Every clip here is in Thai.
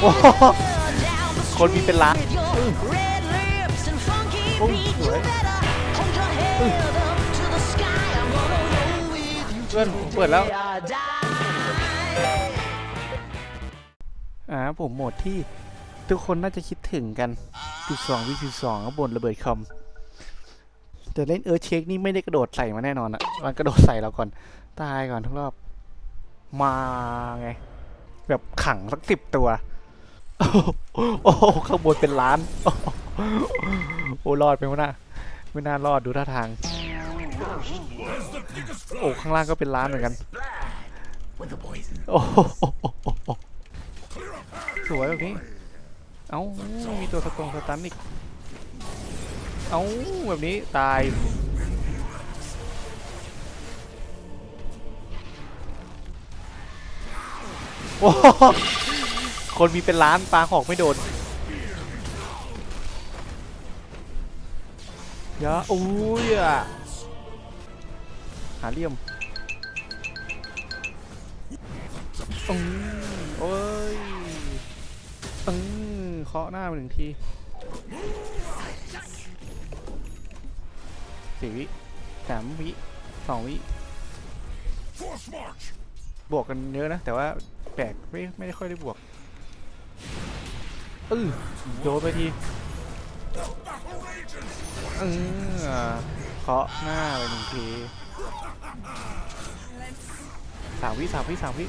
โอ้โหคนมีเป็นล้านโอ้ยสวยเพื่อนผมเปิดแล้ว อ่าผมโหมดที่ทุกคนน่าจะคิดถึงกันจุดสองวิจุดสองบนระเบิดคอมแต่เล่นเออเช็คนี่ไม่ได้กระโดดใส่มาแน่นอนอะมันกระโดดใส่เราก่อน ตายก่อนทุกรอบ มาไง แบบขังสักสิบตัว โอ้โหข้างบนเป็นล้าน โอ้รอดไปมั้ยนะไม่น่ารอดดูท่าทาง โอ้ข้างล่างก็เป็นล้านเหมือนกัน โอ้สวยแบบนี้ เอ้ามีตัวสตรงสตันอีก เอ้าแบบนี้ตายโอ้ คนมีเป็นล้านปลาหอกไม่โดนอยาอุ้ยอะหาเลี่ยมอืมโอ้ยอืมเคาะหน้ามาหนึ่งทีสี่วิสามวิสองวิบวกกันเยอะนะ แต่ว่าแปลกไม่ไม่ได้ค่อยได้บวก อือโดนไปทีเออเคาะหน้าไปหนึ่งทีสามวิสามวิสามวิ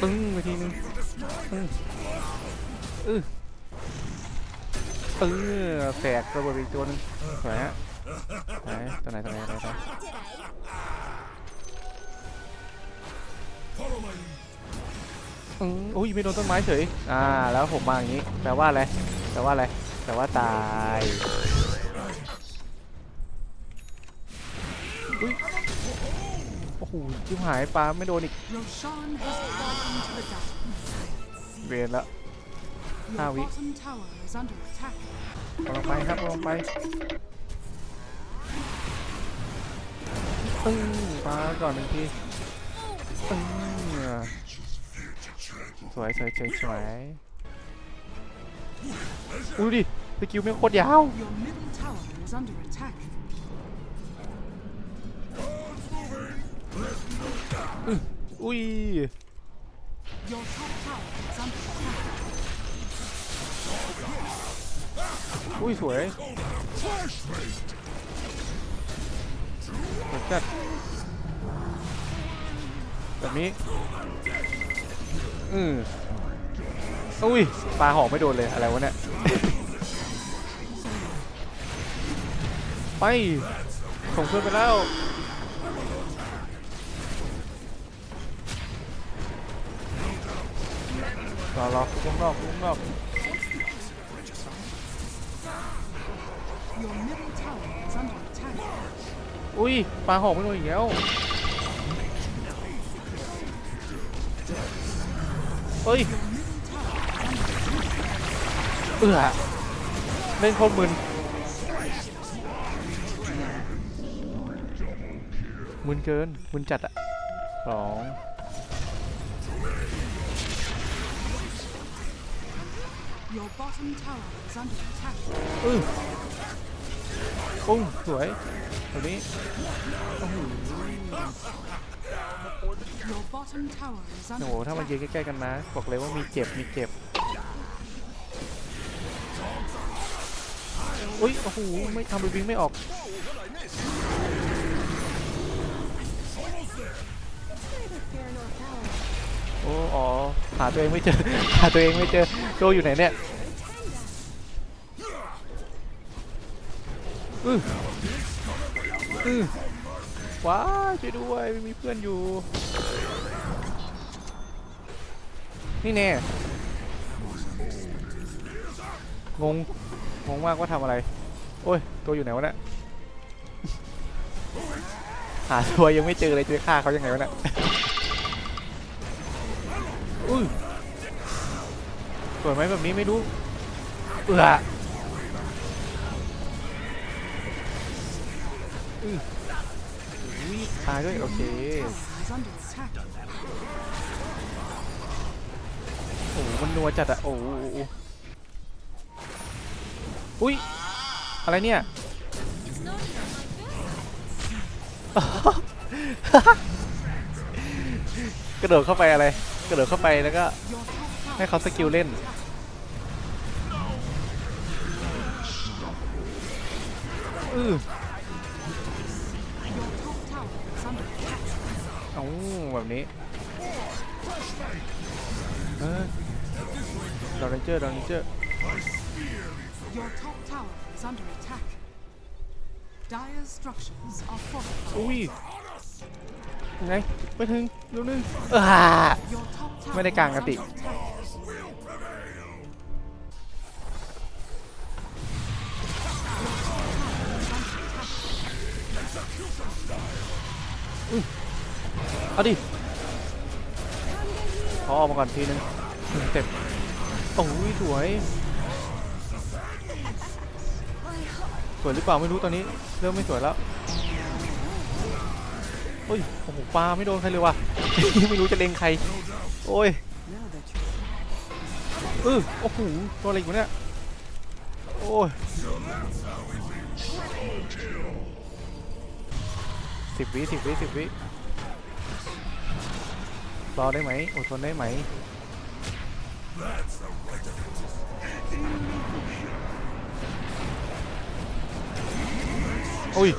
ปึ้งไปทีนึงอืออเออแตกระเบิดอีกตัวหนึงสวยฮะไหนตัวไหนตัวไหนตัวไหน อืมอุ้ยไม่โดนต้นไม้เฉย อ่า แล้วผมมาอย่างนี้ แปลว่าอะไร แปลว่าอะไร แปลว่าตาย อุ้ย โอ้โหชิบหายปลาไม่โดนอีก Roshan has fallen to the dark. เวรละ Your Ah, oui. bottom tower is under attack. ลงไปครับลงไปปึ้งปลาก่อนหนึ่งทีปึ้ง สวยสวยสวยสวยอุ้ยดิสกิลไม่งโคตรยาว Your middle tower is under attack. อุ้ย Your top tower is under attack. อุ้ยสวยสวยจัดแบบนี้ อืมอุ้ยปลาหอกไม่โดนเลยอะไรวะเนี่ยไปส่งเพื่อนไปแล้วรอรอลุกนอกลุกนอกอุ้ยปลาหอกไม่โดนอีกแล้ว เฮ้ย เอือเล่นโคตรมึน มึนเกิน มึนจัดอะสอง Your bottom tower is under attack. อือปุ้งสวยแบบนี้โอ้โห Your bottom tower is โอ้ under โห ถ้ามันยืน attack. ใกล้ๆกันนะ บอกเลยว่ามีเจ็บ มีเจ็บ อุ้ย โอ้โห ไม่ทำไปวิ่งไม่ออกโอ้ อ๋อ หาตัวเองไม่เจอ หาตัวเองไม่เจอ โจอยู่ไหนเนี่ยอืออือ ว้าช่วยด้วยไม่มีเพื่อนอยู่ นี่แน่งงงงมากว่าทำอะไร โอ้ย ตัวอยู่ไหนวะเนี่ยหาตัวยังไม่เจอเลยจะฆ่าเขายังไงวะเนี่ยอุ้ยสวยไหมแบบนี้ไม่รู้เอือ ตายด้วยโอเคโอ้มันนัวจัดอะโอ้โหอุ้ยอะไรเนี่ยกระโดดเข้าไปอะไร กระโดดเข้าไปแล้วก็ให้เขาสกิลเล่นอือ เอ้าแบบนี้เออดอร์เรนเจอร์ดอร์เรนเจอร์ Your top tower is under attack. Dire structures are fortified. อุ้ยยังไงไปถึงเร็วนึงเออ Your top tower ไม่ได้กลาง is กติ under attack. เอาดิขอออกมาก่อนทีนึงเต็ปโอ้ยสวย สวยหรือเปล่าไม่รู้ตอนนี้ เริ่มไม่สวยแล้วโอ้ยโอ้โหปลาไม่โดนใครเลยว่ะ ไม่รู้จะเล็งใคร โอ้ยเออโอ้โหตัวอะไรอยู่เนี่ย โอ้ยสิบวิสิบวิสิบวิ อได้ไหมอดทนได้ไหมอุ้ย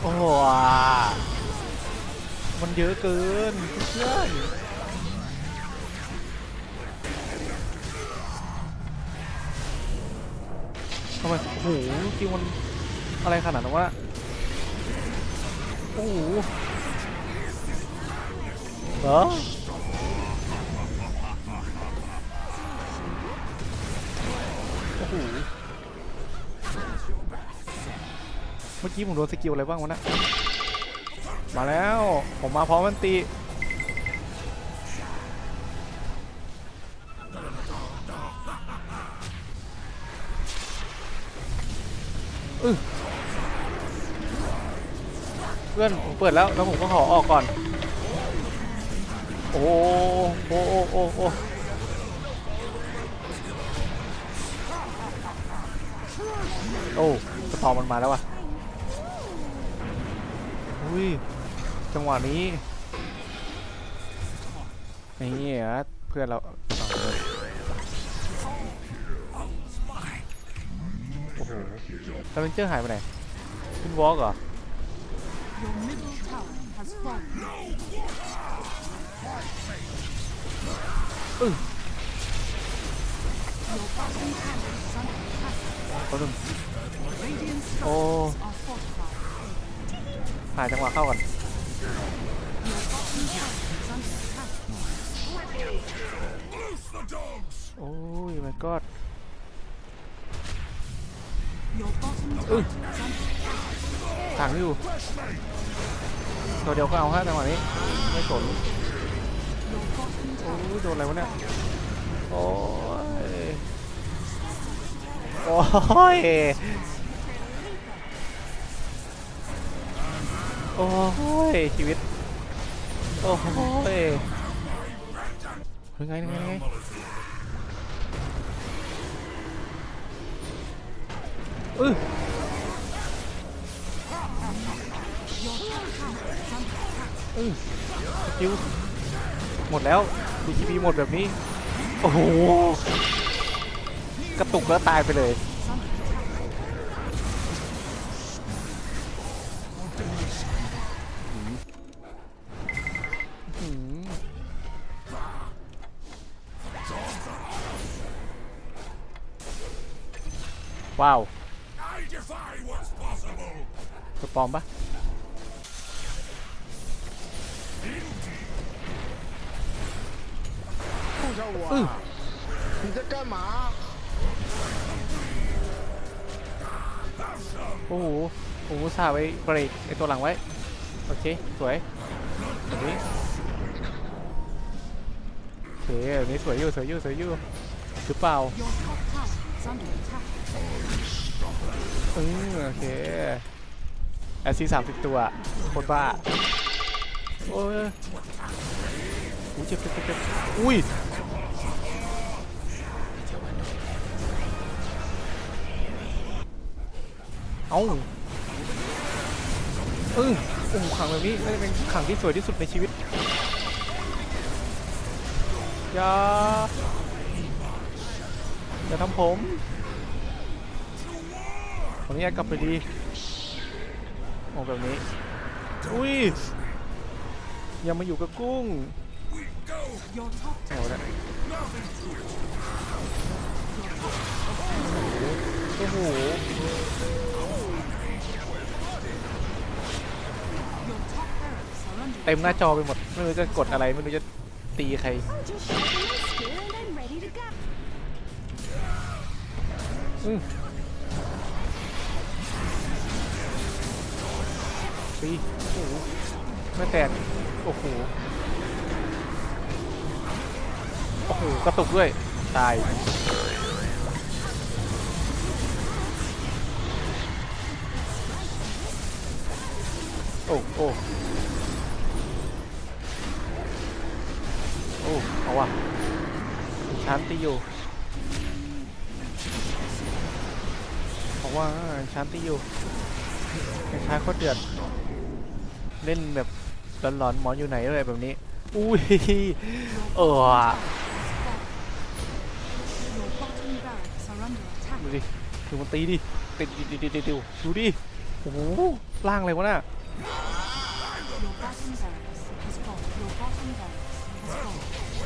โอ้โหมันเยอะเกินเพื่อนำไมโอ้โหจริงมันอะไรขนาดนั้นวะโอ้โหเหรอโอ้โหเมื่อกี้ผมโดนสกิลอะไรบ้างวะนะมาแล้ว ผมมาพร้อมมันตี เพื่อนผมเปิดแล้วแล้วผมก็ขอออกก่อน โอ้โอ้โอ้โอ้โอ้โอ้สตอมมันมาแล้วว่ะอุ้ยจังหวะนี้นี่ฮะเพื่อนเรา โอ้โหสเปนเจอร์หายไปไหน ขึ้นวอล์กเหรอ Your middle tower has fallen. อึ้ง Your bottom tower is under attack. ตัวหนึ่ง Radiant Oh. structures are fortified. หาจังหวะเข้าก่อน Your bottom tower is under attack. โอ้ยมันก็ Your bottom tower is under ถังอยู่ ตัวเดียวก็เอาฮะจังหวะนี้ ไม่สนโอ้ยโดนอะไรวะเนี่ย โอ้ย โอ้ย โอ้ย ชีวิต โอ้ยยังไงยังไงยังไง เออเออหมดแล้วดีทีพีหมดแบบนี้ โอ้โห กระตุกแล้วตายไปเลยว้าว ตัวปลอมปะ 不找我、嗯啊，你在干嘛？ โอ้โหโอ้โหสาไว้เบรกไอตัวหลังไว้ โอเค สวยแบบนี้โอเคแบบนี้สวยอยู่ สวยอยู่ สวยอยู่หรือเปล่า Your top tower is under attack. อืมโอเค แอซีสามสิบตัวโคตรบ้า โอ้ยอุ้ยเจ็บเจ็บเจ็บอุ้ยเอาเออโอ้โหขังแบบนี้น่าจะเป็นขังที่สวยที่สุดในชีวิตอย่า อย่าทำผมขออนุญาตกลับไปดีโอ้แบบนี้ อุ้ย อย่ามาอยู่กับกุ้ง Your top โอ้โหเนี่ยโอ้โหเต็มหน้าจอไปหมด ไม่รู้จะกดอะไร ไม่รู้จะตีใคร ปีโอ้โหไม่แตก โอ้โห โอ้โห กระตุกด้วย ตาย โอ้โอ้โอ้ เอาว่ะชันตีอยู่ ว่าชันตีอยู่คล้ายๆโคตรเดือด เล่นแบบหลอนๆหมออยู่ไหนอะไรแบบนี้ อุ้ย เออดูดิดูมันตีดิติดดิดิดิดิดูดิ โอ้โหล่างอะไรวะน่ะ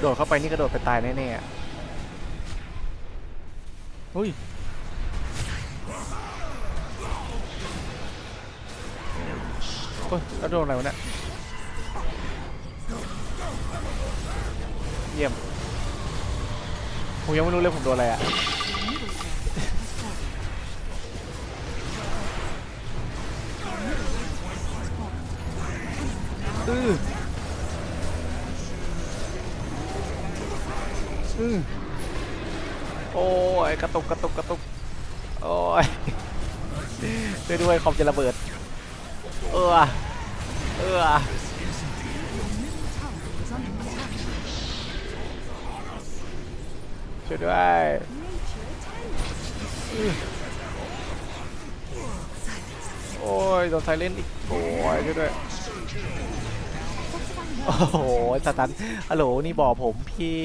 โดดเข้าไปนี่กระโดดไปตายแน่ๆอะอุ้ย อ้ยแล้วโดนอะไรวะเนี่ยเยี่ยม ผมยังไม่รู้เลยผมโดนอะไรอะอืออือโอ้ย กระตุกกระตุกกระตุก โอ้ยช่วยด้วยคอมจะระเบิด เออเออ Your middle tower is under attack. ช่วยด้วย Nature attends. โอ้ยโดนไซเลนอีกโอ้ยช่วยด้วยโอ้โหสตันฮัลโหลนี่บ่อผมพี่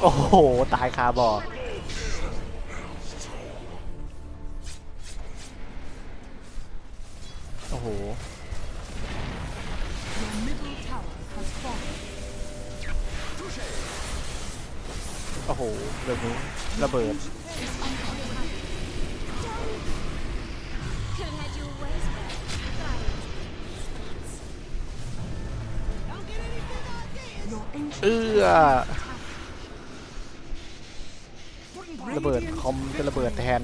โอ้โห ตายคาบ่อ โหแบบนี้ระเบิด เอื้อระเบิดคอมจะระเบิดแทน